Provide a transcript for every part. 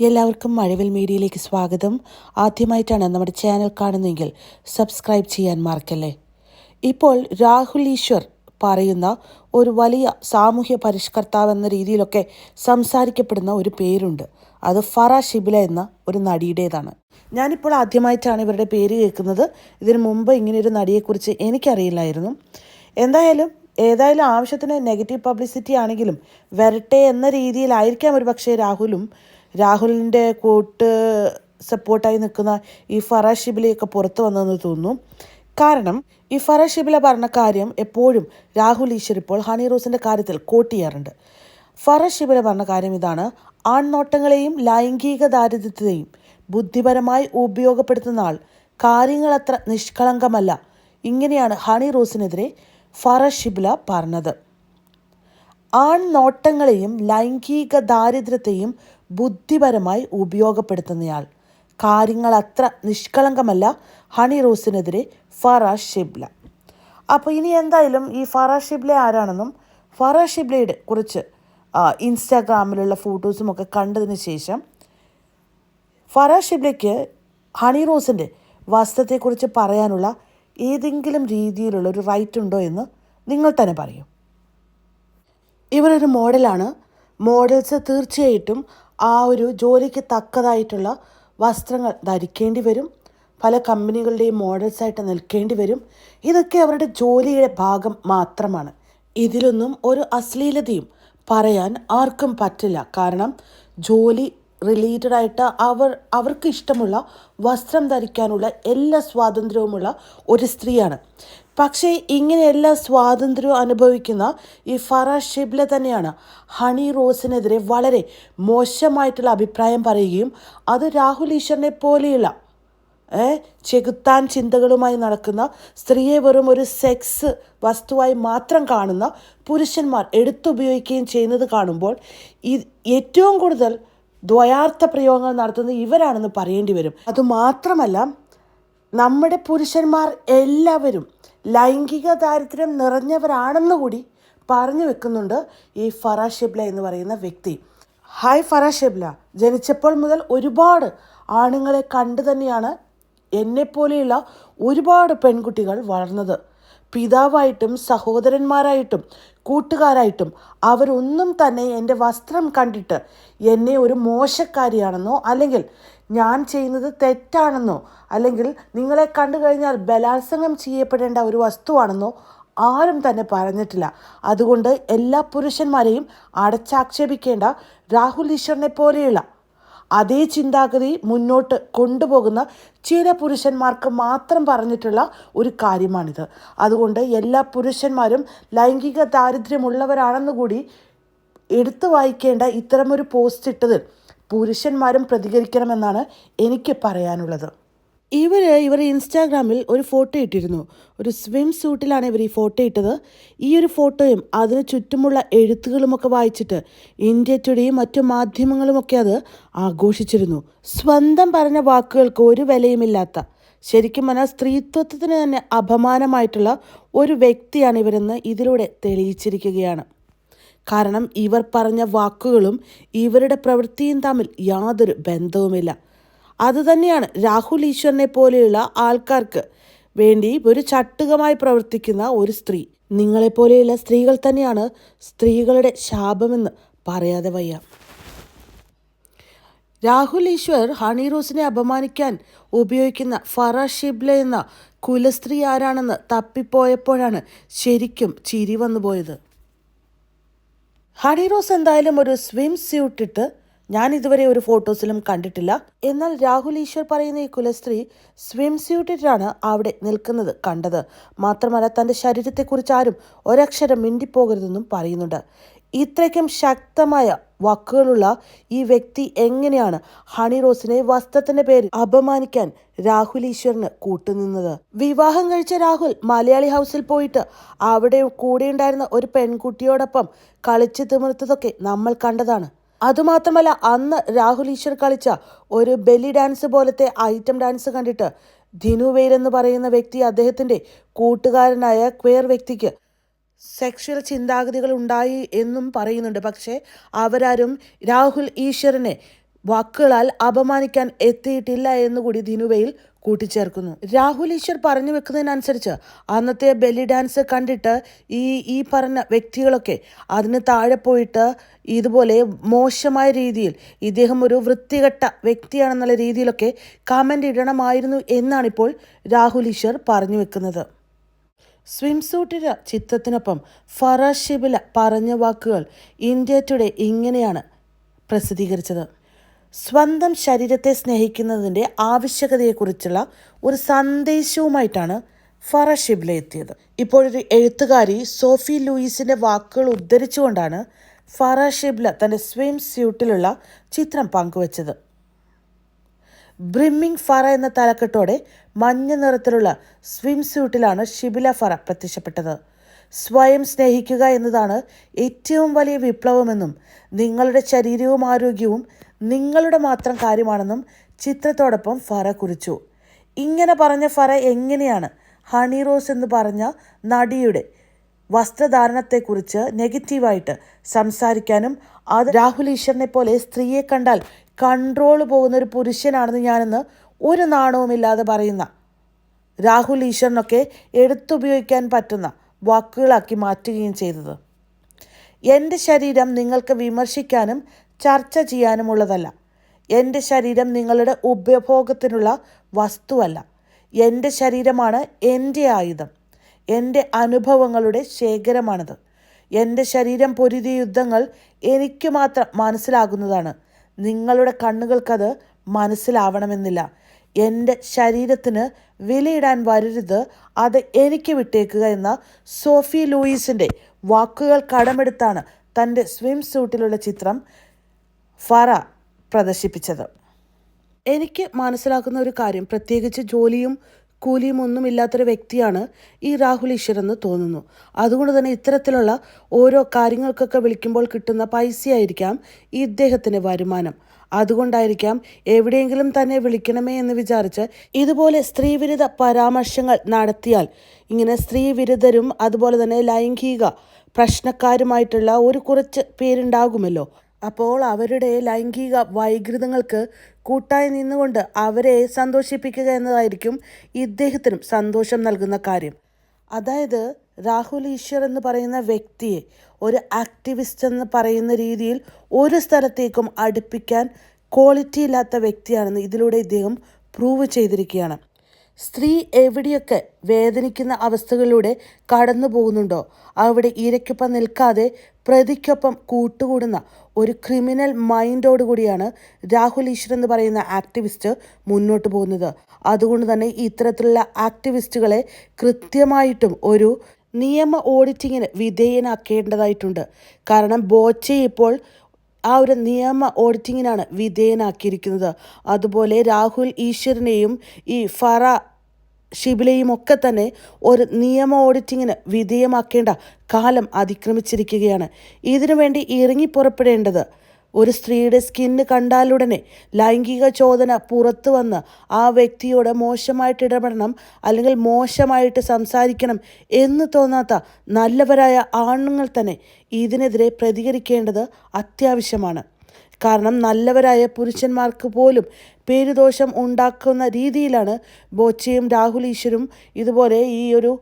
എല്ലാവർക്കും മഴവിൽ മീഡിയയിലേക്ക് സ്വാഗതം. ആദ്യമായിട്ടാണ് നമ്മുടെ ചാനൽ കാണുന്നതെങ്കിൽ സബ്സ്ക്രൈബ് ചെയ്യാൻ മറക്കല്ലേ. ഇപ്പോൾ രാഹുൽ ഈശ്വർ പറയുന്ന ഒരു വലിയ സാമൂഹ്യ പരിഷ്കർത്താവ് എന്ന രീതിയിലൊക്കെ സംസാരിക്കപ്പെടുന്ന ഒരു പേരുണ്ട്. അത് ഫറ ഷിബില എന്ന ഒരു നടിയുടേതാണ്. ഞാനിപ്പോൾ ആദ്യമായിട്ടാണ് ഇവരുടെ പേര് കേൾക്കുന്നത്. ഇതിനു മുമ്പ് ഇങ്ങനെയൊരു നടിയെക്കുറിച്ച് എനിക്കറിയില്ലായിരുന്നു. എന്തായാലും ഏതായാലും ആവശ്യത്തിന് നെഗറ്റീവ് പബ്ലിസിറ്റി ആണെങ്കിലും വരട്ടെ എന്ന രീതിയിലായിരിക്കാം ഒരു പക്ഷേ രാഹുലും രാഹുലിന്റെ കൂട്ട് സപ്പോർട്ടായി നിൽക്കുന്ന ഈ ഫറ ഷിബിലയൊക്കെ പുറത്തു വന്നതെന്ന് തോന്നുന്നു കാരണം ഈ ഫറ ഷിബില പറഞ്ഞ കാര്യം എപ്പോഴും രാഹുൽ ഈശ്വർ ഇപ്പോൾ ഹണി റോസിന്റെ കാര്യത്തിൽ കോട്ട് ചെയ്യാറുണ്ട്. ഫറ ഷിബില പറഞ്ഞ കാര്യം ഇതാണ്. ആൺനോട്ടങ്ങളെയും ലൈംഗിക ദാരിദ്ര്യത്തെയും ബുദ്ധിപരമായി ഉപയോഗപ്പെടുത്തുന്ന ആൾ. കാര്യങ്ങളത്ര നിഷ്കളങ്കമല്ല. ഇങ്ങനെയാണ് ഹണി റോസിനെതിരെ ഫറ ഷിബില പറഞ്ഞത്. ആൺനോട്ടങ്ങളെയും ലൈംഗിക ദാരിദ്ര്യത്തെയും ബുദ്ധിപരമായി ഉപയോഗപ്പെടുത്തുന്നയാൾ. കാര്യങ്ങൾ അത്ര നിഷ്കളങ്കമല്ല. ഹണി റോസിനെതിരെ ഫറാസ് ഷിബ്ല. അപ്പോൾ ഇനി എന്തായാലും ഈ ഫറാസ് ഷിബ്ല ആരാണെന്നും ഫറാസ് ഷിബ്ലയുടെ കുറിച്ച് ഇൻസ്റ്റാഗ്രാമിലുള്ള ഫോട്ടോസും ഒക്കെ കണ്ടതിന് ശേഷം ഫറാസ് ഷിബ്ലയ്ക്ക് ഹണി റോസിന്റെ വസ്ത്രത്തെക്കുറിച്ച് പറയാനുള്ള ഏതെങ്കിലും രീതിയിലുള്ള ഒരു റൈറ്റ് ഉണ്ടോ എന്ന് നിങ്ങൾ തന്നെ പറയും. ഇവരൊരു മോഡലാണ് മോഡൽസ് തീർച്ചയായിട്ടും ആ ഒരു ജോലിക്ക് തക്കതായിട്ടുള്ള വസ്ത്രങ്ങൾ ധരിക്കേണ്ടി വരും. പല കമ്പനികളുടെയും മോഡൽസായിട്ട് നിൽക്കേണ്ടി വരും. ഇതൊക്കെ അവരുടെ ജോലിയുടെ ഭാഗം മാത്രമാണ്. ഇതിലൊന്നും ഒരു അശ്ലീലതയും പറയാൻ ആർക്കും പറ്റില്ല. കാരണം ജോലി റിലേറ്റഡ് ആയിട്ട് അവർ അവർക്ക് ഇഷ്ടമുള്ള വസ്ത്രം ധരിക്കാനുള്ള എല്ലാ സ്വാതന്ത്ര്യവുമുള്ള ഒരു സ്ത്രീയാണ്. പക്ഷേ ഇങ്ങനെ സ്വാതന്ത്ര്യം അനുഭവിക്കുന്ന ഈ ഫറ ഷിബ്ല തന്നെയാണ് ഹണി റോസിനെതിരെ വളരെ മോശമായിട്ടുള്ള അഭിപ്രായം പറയുകയും അത് രാഹുൽ ഈശ്വറിനെ പോലെയുള്ള ചെകുത്താൻ ചിന്തകളുമായി നടക്കുന്ന സ്ത്രീയെ വെറും ഒരു സെക്സ് വസ്തുവായി മാത്രം കാണുന്ന പുരുഷന്മാർ എടുത്തുപയോഗിക്കുകയും ചെയ്യുന്നത് കാണുമ്പോൾ ഈ ഏറ്റവും കൂടുതൽ ദ്വയാർത്ഥ പ്രയോഗങ്ങൾ നടത്തുന്നത് ഇവരാണെന്ന് പറയേണ്ടി വരും. അതുമാത്രമല്ല നമ്മുടെ പുരുഷന്മാർ എല്ലാവരും ലൈംഗിക ദാരിദ്ര്യം നിറഞ്ഞവരാണെന്ന് കൂടി പറഞ്ഞു വെക്കുന്നുണ്ട് ഈ ഫറ ഷെബ്ല എന്ന് പറയുന്ന വ്യക്തി. ഹായ് ഫറ ഷെബ്ല. ജനിച്ചപ്പോൾ മുതൽ ഒരുപാട് ആണുങ്ങളെ കണ്ടു തന്നെയാണ് എന്നെപ്പോലെയുള്ള ഒരുപാട് പെൺകുട്ടികൾ വളർന്നത്. പിതാവായിട്ടും സഹോദരന്മാരായിട്ടും കൂട്ടുകാരായിട്ടും അവരൊന്നും തന്നെ എന്റെ വസ്ത്രം കണ്ടിട്ട് എന്നെ ഒരു മോശക്കാരിയാണെന്നോ അല്ലെങ്കിൽ ഞാൻ ചെയ്യുന്നത് തെറ്റാണെന്നോ അല്ലെങ്കിൽ നിങ്ങളെ കണ്ടു കഴിഞ്ഞാൽ ബലാത്സംഗം ചെയ്യപ്പെടേണ്ട ഒരു വസ്തുവാണെന്നോ ആരും തന്നെ പറഞ്ഞിട്ടില്ല. അതുകൊണ്ട് എല്ലാ പുരുഷന്മാരെയും അടച്ചാക്ഷേപിക്കേണ്ട രാഹുൽ ഈശ്വറിനെ പോലെയുള്ള അതേ ചിന്താഗതി മുന്നോട്ട് കൊണ്ടുപോകുന്ന ചില പുരുഷന്മാർക്ക് മാത്രം പറഞ്ഞിട്ടുള്ള ഒരു കാര്യമാണിത്. അതുകൊണ്ട് എല്ലാ പുരുഷന്മാരും ലൈംഗിക ദാരിദ്ര്യമുള്ളവരാണെന്ന് കൂടി എടുത്തു വായിക്കേണ്ട ഇത്തരമൊരു പോസ്റ്റ് ഇട്ടതിൽ പുരുഷന്മാരും പ്രതികരിക്കണമെന്നാണ് എനിക്ക് പറയാനുള്ളത്. ഇവർ ഇവർ ഇൻസ്റ്റാഗ്രാമിൽ ഒരു ഫോട്ടോ ഇട്ടിരുന്നു. ഒരു സ്വിം സൂട്ടിലാണ് ഇവർ ഈ ഫോട്ടോ ഇട്ടത്. ഈ ഒരു ഫോട്ടോയും അതിന് ചുറ്റുമുള്ള എഴുത്തുകളുമൊക്കെ വായിച്ചിട്ട് ഇന്ത്യ ടുഡേയും മറ്റു മാധ്യമങ്ങളുമൊക്കെ അത് ആഘോഷിച്ചിരുന്നു. സ്വന്തം പറഞ്ഞ വാക്കുകൾക്ക് ഒരു വിലയുമില്ലാത്ത ശരിക്കും പറഞ്ഞാൽ സ്ത്രീത്വത്തിന് തന്നെ അപമാനമായിട്ടുള്ള ഒരു വ്യക്തിയാണ് ഇവരെന്ന് ഇതിലൂടെ തെളിയിച്ചിരിക്കുകയാണ്. കാരണം ഇവർ പറഞ്ഞ വാക്കുകളും ഇവരുടെ പ്രവൃത്തിയും തമ്മിൽ യാതൊരു ബന്ധവുമില്ല. അതുതന്നെയാണ് രാഹുൽ ഈശ്വരനെ പോലെയുള്ള ആൾക്കാർക്ക് വേണ്ടി ഒരു ചട്ടുകമായി പ്രവർത്തിക്കുന്ന ഒരു സ്ത്രീ. നിങ്ങളെപ്പോലെയുള്ള സ്ത്രീകൾ തന്നെയാണ് സ്ത്രീകളുടെ ശാപമെന്ന് പറയാതെ വയ്യ. രാഹുൽ ഈശ്വർ ഹണി റോസിനെ അപമാനിക്കാൻ ഉപയോഗിക്കുന്ന ഫറ ഷിബ്ല എന്ന കുലസ്ത്രീ ആരാണെന്ന് തപ്പിപ്പോയപ്പോഴാണ് ശരിക്കും ചിരി വന്നുപോയത്. ഹണി റോസ് എന്തായാലും ഒരു സ്വിം സ്യൂട്ട് ഇട്ട് ഞാൻ ഇതുവരെ ഒരു ഫോട്ടോസിലും കണ്ടിട്ടില്ല. എന്നാൽ രാഹുൽ ഈശ്വർ പറയുന്ന ഈ കുലസ്ത്രീ സ്വിം സ്യൂട്ടിട്ടാണ് അവിടെ നിൽക്കുന്നത് കണ്ടത്. മാത്രമല്ല തന്റെ ശരീരത്തെക്കുറിച്ച് ആരും ഒരക്ഷരം മിണ്ടിപ്പോകരുതെന്നും പറയുന്നുണ്ട്. ഇത്രയ്ക്കും ശക്തമായ വാക്കുകളുള്ള ഈ വ്യക്തി എങ്ങനെയാണ് ഹണി റോസിനെ വസ്ത്രത്തിന്റെ പേരിൽ അപമാനിക്കാൻ രാഹുൽ ഈശ്വറിന് കൂട്ടുനിന്നത്? വിവാഹം കഴിച്ച രാഹുൽ മലയാളി ഹൗസിൽ പോയിട്ട് അവിടെ കൂടെയുണ്ടായിരുന്ന ഒരു പെൺകുട്ടിയോടൊപ്പം കളിച്ച് തിമിർത്തതൊക്കെ നമ്മൾ കണ്ടതാണ്. അതുമാത്രമല്ല അന്ന് രാഹുൽ ഈശ്വർ കളിച്ച ഒരു ബെല്ലി ഡാൻസ് പോലത്തെ ഐറ്റം ഡാൻസ് കണ്ടിട്ട് ധിനു വെയിൽ എന്ന് പറയുന്ന വ്യക്തി അദ്ദേഹത്തിന്റെ കൂട്ടുകാരനായ ക്വേർ വ്യക്തിക്ക് സെക്ഷൽ ചിന്താഗതികൾ ഉണ്ടായി എന്നും പറയുന്നുണ്ട്. പക്ഷേ അവരാരും രാഹുൽ ഈശ്വരനെ വാക്കുകളാൽ അപമാനിക്കാൻ എത്തിയിട്ടില്ല എന്നുകൂടി ദിനുവയിൽ കൂട്ടിച്ചേർക്കുന്നു. രാഹുൽ ഈശ്വർ പറഞ്ഞു വെക്കുന്നതിനനുസരിച്ച് അന്നത്തെ ബെല്ലി ഡാൻസ് കണ്ടിട്ട് ഈ ഈ പറഞ്ഞ വ്യക്തികളൊക്കെ അതിന് താഴെ പോയിട്ട് ഇതുപോലെ മോശമായ രീതിയിൽ ഇദ്ദേഹം ഒരു വൃത്തികെട്ട വ്യക്തിയാണെന്നുള്ള രീതിയിലൊക്കെ കമന്റ് ഇടണമായിരുന്നു എന്നാണിപ്പോൾ രാഹുൽ ഈശ്വർ പറഞ്ഞു വെക്കുന്നത്. സ്വിംസൂട്ടിന് ചിത്രത്തിനൊപ്പം ഫറാസ് ഷിബില പറഞ്ഞ വാക്കുകൾ ഇന്ത്യ ടുഡേ ഇങ്ങനെയാണ് പ്രസിദ്ധീകരിച്ചത്. സ്വന്തം ശരീരത്തെ സ്നേഹിക്കുന്നതിന്റെ ആവശ്യകതയെക്കുറിച്ചുള്ള ഒരു സന്ദേശവുമായിട്ടാണ് ഫറ ഷിബ്ല എത്തിയത്. ഇപ്പോഴൊരു എഴുത്തുകാരി സോഫി ലൂയിസിന്റെ വാക്കുകൾ ഉദ്ധരിച്ചുകൊണ്ടാണ് ഫറ ഷിബ്ല തന്റെ സ്വിം സ്യൂട്ടിലുള്ള ചിത്രം പങ്കുവച്ചത്. ബ്രിമ്മിംഗ് ഫറ എന്ന തലക്കെട്ടോടെ മഞ്ഞ നിറത്തിലുള്ള സ്വിം സ്യൂട്ടിലാണ് ഷിബില ഫറ പ്രത്യക്ഷപ്പെട്ടത്. സ്വയം സ്നേഹിക്കുക എന്നതാണ് ഏറ്റവും വലിയ വിപ്ലവമെന്നും നിങ്ങളുടെ ശരീരവും ആരോഗ്യവും നിങ്ങളുടെ മാത്രം കാര്യമാണെന്നും ചിത്രത്തോടൊപ്പം ഫറ കുറിച്ചു. ഇങ്ങനെ പറഞ്ഞ ഫറ എങ്ങനെയാണ് ഹണി റോസ് എന്ന് പറഞ്ഞ നടിയുടെ വസ്ത്രധാരണത്തെക്കുറിച്ച് നെഗറ്റീവായിട്ട് സംസാരിക്കാനും അത് രാഹുൽ ഈശ്വറിനെ പോലെ സ്ത്രീയെ കണ്ടാൽ കൺട്രോൾ പോകുന്ന ഒരു പുരുഷനാണെന്ന് ഞാനെന്ന് ഒരു നാണവുമില്ലാതെ പറയുന്ന രാഹുൽ ഈശ്വറിനൊക്കെ എടുത്തുപയോഗിക്കാൻ പറ്റുന്ന വാക്കുകളാക്കി മാറ്റുകയും ചെയ്തത്. എന്റെ ശരീരം നിങ്ങൾക്ക് വിമർശിക്കാനും ചർച്ച ചെയ്യാനുമുള്ളതല്ല. എന്റെ ശരീരം നിങ്ങളുടെ ഉപഭോഗത്തിനുള്ള വസ്തുവല്ല. എന്റെ ശരീരമാണ് എന്റെ ആയുധം. എന്റെ അനുഭവങ്ങളുടെ ശേഖരമാണത്. എന്റെ ശരീരം പൊരുതിയ യുദ്ധങ്ങൾ എനിക്ക് മാത്രം മനസ്സിലാകുന്നതാണ്. നിങ്ങളുടെ കണ്ണുകൾക്കത് മനസ്സിലാവണമെന്നില്ല. എന്റെ ശരീരത്തിന് വിലയിടാൻ വരരുത് അത് എനിക്ക് വിട്ടേക്കുക എന്ന സോഫി ലൂയിസിന്റെ വാക്കുകൾ കടമെടുത്താണ് തന്റെ സ്വിം സൂട്ടിലുള്ള ചിത്രം ഫറ പ്രദർശിപ്പിച്ചത്. എനിക്ക് മനസ്സിലാക്കുന്ന ഒരു കാര്യം പ്രത്യേകിച്ച് ജോലിയും കൂലിയും ഒന്നും ഇല്ലാത്തൊരു വ്യക്തിയാണ് ഈ രാഹുൽ ഈശ്വർ എന്ന് തോന്നുന്നു. അതുകൊണ്ട് തന്നെ ഇത്തരത്തിലുള്ള ഓരോ കാര്യങ്ങൾക്കൊക്കെ വിളിക്കുമ്പോൾ കിട്ടുന്ന പൈസയായിരിക്കാം ഈ ഇദ്ദേഹത്തിന്റെ വരുമാനം. അതുകൊണ്ടായിരിക്കാം എവിടെയെങ്കിലും തന്നെ വിളിക്കണമേ എന്ന് വിചാരിച്ച് ഇതുപോലെ സ്ത്രീവിരുദ്ധ പരാമർശങ്ങൾ നടത്തിയാൽ. ഇങ്ങനെ സ്ത്രീവിരുദ്ധരും അതുപോലെ തന്നെ ലൈംഗിക പ്രശ്നക്കാരുമായിട്ടുള്ള ഒരു കുറച്ച് പേരുണ്ടാകുമല്ലോ. അപ്പോൾ അവരുടെ ലൈംഗിക വൈകൃതങ്ങൾക്ക് കൂട്ടായി നിന്നുകൊണ്ട് അവരെ സന്തോഷിപ്പിക്കുക എന്നതായിരിക്കും ഇദ്ദേഹത്തിനും സന്തോഷം നൽകുന്ന കാര്യം. അതായത് രാഹുൽ ഈശ്വർ എന്ന് പറയുന്ന വ്യക്തിയെ ഒരു ആക്ടിവിസ്റ്റ് എന്ന് പറയുന്ന രീതിയിൽ ഒരു സ്ഥലത്തേക്കും അടുപ്പിക്കാൻ ക്വാളിറ്റി ഇല്ലാത്ത വ്യക്തിയാണെന്ന് ഇതിലൂടെ ഇദ്ദേഹം പ്രൂവ് ചെയ്തിരിക്കുകയാണ്. സ്ത്രീ എവിടെയൊക്കെ വേദനിക്കുന്ന അവസ്ഥകളിലൂടെ കടന്നു പോകുന്നുണ്ടോ? അവിടെ ഇരയ്ക്കൊപ്പം നിൽക്കാതെ പ്രതിക്കൊപ്പം കൂട്ടുകൂടുന്ന ഒരു ക്രിമിനൽ മൈൻഡോടുകൂടിയാണ് രാഹുൽ ഈശ്വർ എന്ന് പറയുന്ന ആക്ടിവിസ്റ്റ് മുന്നോട്ട് പോകുന്നത്. അതുകൊണ്ട് തന്നെ ഇത്തരത്തിലുള്ള ആക്ടിവിസ്റ്റുകളെ കൃത്യമായിട്ടും ഒരു നിയമ ഓഡിറ്റിങ്ങിന് വിധേയനാക്കേണ്ടതായിട്ടുണ്ട്. കാരണം ബോച്ചെ ഇപ്പോൾ ആ ഒരു നിയമ ഓഡിറ്റിങ്ങിനാണ് വിധേയനാക്കിയിരിക്കുന്നത്. അതുപോലെ രാഹുൽ ഈശ്വരനെയും ഈ ഫറ ഷിബിലയും ഒക്കെ തന്നെ ഒരു നിയമ ഓഡിറ്റിങ്ങിന് വിധേയമാക്കേണ്ട കാലം അതിക്രമിച്ചിരിക്കുകയാണ്. ഇതിനുവേണ്ടി ഇറങ്ങി പുറപ്പെടേണ്ടത് ഒരു സ്ത്രീയുടെ സ്കിന്ന് കണ്ടാലുടനെ ലൈംഗിക ചോദന പുറത്തു വന്ന് ആ വ്യക്തിയോട് മോശമായിട്ട് ഇടപെടണം അല്ലെങ്കിൽ മോശമായിട്ട് സംസാരിക്കണം എന്ന് തോന്നാത്ത നല്ലവരായ ആണുങ്ങൾ തന്നെ ഇതിനെതിരെ പ്രതികരിക്കേണ്ടത് അത്യാവശ്യമാണ്. കാരണം നല്ലവരായ പുരുഷന്മാർക്ക് പോലും പേരുദോഷം ഉണ്ടാക്കുന്ന രീതിയിലാണ് ബോച്ചയും രാഹുൽ ഈശ്വരും ഇതുപോലെ ഈ ഒരു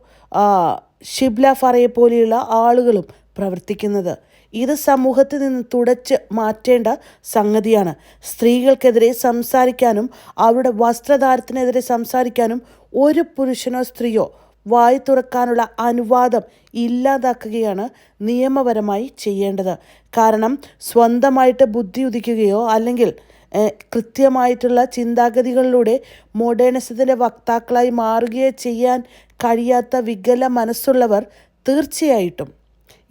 ഷിബ്ല ഫറയെ പോലെയുള്ള ആളുകളും പ്രവർത്തിക്കുന്നത്. ഇത് സമൂഹത്തിൽ നിന്ന് തുടച്ച് മാറ്റേണ്ട സംഗതിയാണ്. സ്ത്രീകൾക്കെതിരെ സംസാരിക്കാനും അവരുടെ വസ്ത്രധാരത്തിനെതിരെ സംസാരിക്കാനും ഒരു പുരുഷനോ സ്ത്രീയോ വായി തുറക്കാനുള്ള അനുവാദം ഇല്ലാതാക്കുകയാണ് നിയമപരമായി ചെയ്യേണ്ടത്. കാരണം സ്വന്തമായിട്ട് ബുദ്ധി ഉദിക്കുകയോ അല്ലെങ്കിൽ കൃത്യമായിട്ടുള്ള ചിന്താഗതികളിലൂടെ മോഡേണിസത്തിന്റെ വക്താക്കളായി മാറുകയോ ചെയ്യാൻ കഴിയാത്ത വികല മനസ്സുള്ളവർ തീർച്ചയായിട്ടും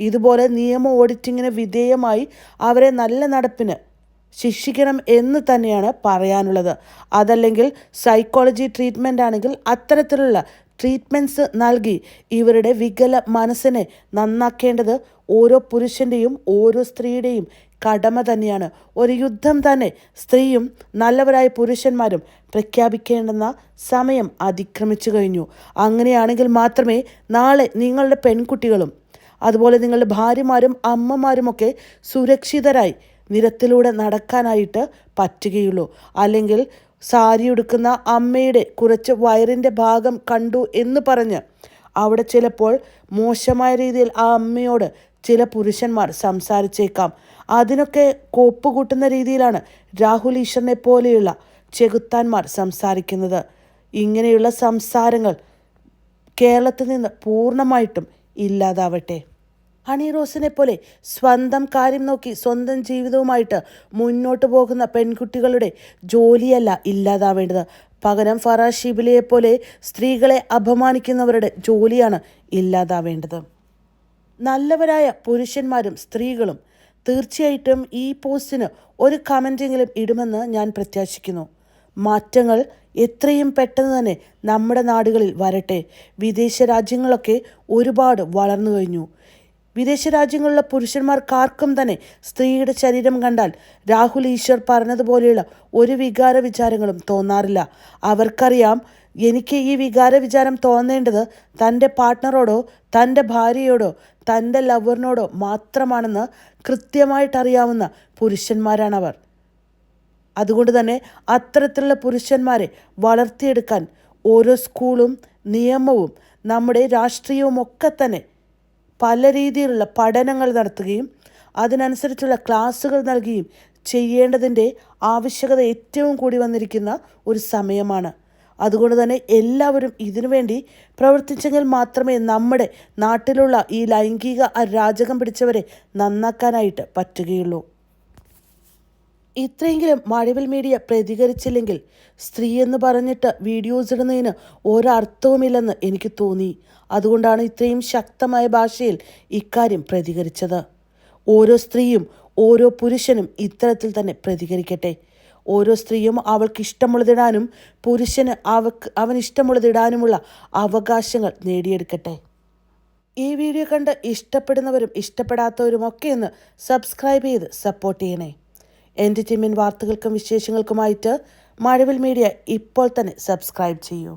ഇതുപോലെ നിയമ ഓഡിറ്റിങ്ങിന് വിധേയമായി അവരെ നല്ല നടപ്പിന് ശിക്ഷിക്കണം എന്ന് തന്നെയാണ് പറയാനുള്ളത്. അതല്ലെങ്കിൽ സൈക്കോളജി ട്രീറ്റ്മെന്റ് ആണെങ്കിൽ അത്തരത്തിലുള്ള ട്രീറ്റ്മെന്റ്സ് നൽകി ഇവരുടെ വികല മനസ്സിനെ നന്നാക്കേണ്ടത് ഓരോ പുരുഷന്റെയും ഓരോ സ്ത്രീയുടെയും കടമ തന്നെയാണ്. ഒരു യുദ്ധം തന്നെ സ്ത്രീയും നല്ലവരായ പുരുഷന്മാരും പ്രഖ്യാപിക്കേണ്ടുന്ന സമയം അതിക്രമിച്ചു കഴിഞ്ഞു. അങ്ങനെയാണെങ്കിൽ മാത്രമേ നാളെ നിങ്ങളുടെ പെൺകുട്ടികളും അതുപോലെ നിങ്ങളുടെ ഭാര്യമാരും അമ്മമാരുമൊക്കെ സുരക്ഷിതരായി നിരത്തിലൂടെ നടക്കാനായിട്ട് പറ്റുകയുള്ളൂ. അല്ലെങ്കിൽ സാരി ഉടുക്കുന്ന അമ്മയുടെ കുറച്ച് വയറിന്റെ ഭാഗം കണ്ടു എന്ന് പറഞ്ഞ് അവിടെ ചിലപ്പോൾ മോശമായ രീതിയിൽ ആ അമ്മയോട് ചില പുരുഷന്മാർ സംസാരിച്ചേക്കാം. അതിനൊക്കെ കോപ്പ് കൂട്ടുന്ന രീതിയിലാണ് രാഹുൽ ഈശ്വറിനെ പോലെയുള്ള ചെകുത്താന്മാർ സംസാരിക്കുന്നത്. ഇങ്ങനെയുള്ള സംസാരങ്ങൾ കേരളത്തിൽ നിന്ന് പൂർണമായിട്ടും ഇല്ലാതാവട്ടെ. ഹണി റോസിനെ പോലെ സ്വന്തം കാര്യം നോക്കി സ്വന്തം ജീവിതവുമായിട്ട് മുന്നോട്ട് പോകുന്ന പെൺകുട്ടികളുടെ ജോലിയല്ല ഇല്ലാതാവേണ്ടത്. പകരം ഷിബിലയെ പോലെ സ്ത്രീകളെ അപമാനിക്കുന്നവരുടെ ജോലിയാണ് ഇല്ലാതാവേണ്ടത്. നല്ലവരായ പുരുഷന്മാരും സ്ത്രീകളും തീർച്ചയായിട്ടും ഈ പോസ്റ്റിന് ഒരു കമന്റെങ്കിലും ഇടുമെന്ന് ഞാൻ പ്രത്യാശിക്കുന്നു. മാറ്റങ്ങൾ എത്രയും പെട്ടെന്ന് തന്നെ നമ്മുടെ നാടുകളിൽ വരട്ടെ. വിദേശ രാജ്യങ്ങളൊക്കെ ഒരുപാട് വളർന്നു കഴിഞ്ഞു. വിദേശ രാജ്യങ്ങളിലെ പുരുഷന്മാർക്കാർക്കും തന്നെ സ്ത്രീയുടെ ശരീരം കണ്ടാൽ രാഹുൽ ഈശ്വർ പറഞ്ഞതുപോലെയുള്ള ഒരു വികാര വിചാരങ്ങളും തോന്നാറില്ല. അവർക്കറിയാം എനിക്ക് ഈ വികാര വിചാരം തോന്നേണ്ടത് തന്റെ പാർട്ട്ണറോടോ തന്റെ ഭാര്യയോടോ തന്റെ ലവറിനോടോ മാത്രമാണെന്ന് കൃത്യമായിട്ടറിയാവുന്ന പുരുഷന്മാരാണവർ. അതുകൊണ്ട് തന്നെ അത്തരത്തിലുള്ള പുരുഷന്മാരെ വളർത്തിയെടുക്കാൻ ഓരോ സ്കൂളും നിയമവും നമ്മുടെ രാഷ്ട്രീയവും ഒക്കെ തന്നെ പല രീതിയിലുള്ള പഠനങ്ങൾ നടത്തുകയും അതിനനുസരിച്ചുള്ള ക്ലാസ്സുകൾ നൽകുകയും ചെയ്യേണ്ടതിന്റെ ആവശ്യകത ഏറ്റവും കൂടി വന്നിരിക്കുന്ന ഒരു സമയമാണ്. അതുകൊണ്ട് തന്നെ എല്ലാവരും ഇതിനുവേണ്ടി പ്രവർത്തിച്ചെങ്കിൽ മാത്രമേ നമ്മുടെ നാട്ടിലുള്ള ഈ ലൈംഗിക അരാജകം പിടിച്ചവരെ നന്നാക്കാനായിട്ട് പറ്റുകയുള്ളൂ. ഇത്രയെങ്കിലും മഴവിൽ മീഡിയ പ്രതികരിച്ചില്ലെങ്കിൽ സ്ത്രീ എന്ന് പറഞ്ഞിട്ട് വീഡിയോസ് ഇടുന്നതിന് ഒരർത്ഥവുമില്ലെന്ന് എനിക്ക് തോന്നി. അതുകൊണ്ടാണ് ഇത്രയും ശക്തമായ ഭാഷയിൽ ഇക്കാര്യം പ്രതികരിച്ചത്. ഓരോ സ്ത്രീയും ഓരോ പുരുഷനും ഇത്തരത്തിൽ തന്നെ പ്രതികരിക്കട്ടെ. ഓരോ സ്ത്രീയും അവൾക്ക് ഇഷ്ടമുള്ളതിടാനും പുരുഷന് അവക്ക് അവൻ ഇഷ്ടമുള്ളതിടാനുമുള്ള അവകാശങ്ങൾ നേടിയെടുക്കട്ടെ. ഈ വീഡിയോ കണ്ട് ഇഷ്ടപ്പെടുന്നവരും ഇഷ്ടപ്പെടാത്തവരും ഒക്കെ ഒന്ന് സബ്സ്ക്രൈബ് ചെയ്ത് സപ്പോർട്ട് ചെയ്യണേ. എന്റർടൈൻമെന്റ് വാർത്തകൾക്കും വിശേഷങ്ങൾക്കുമായിട്ട് മഴവിൽ മീഡിയ ഇപ്പോൾ തന്നെ സബ്സ്ക്രൈബ് ചെയ്യൂ.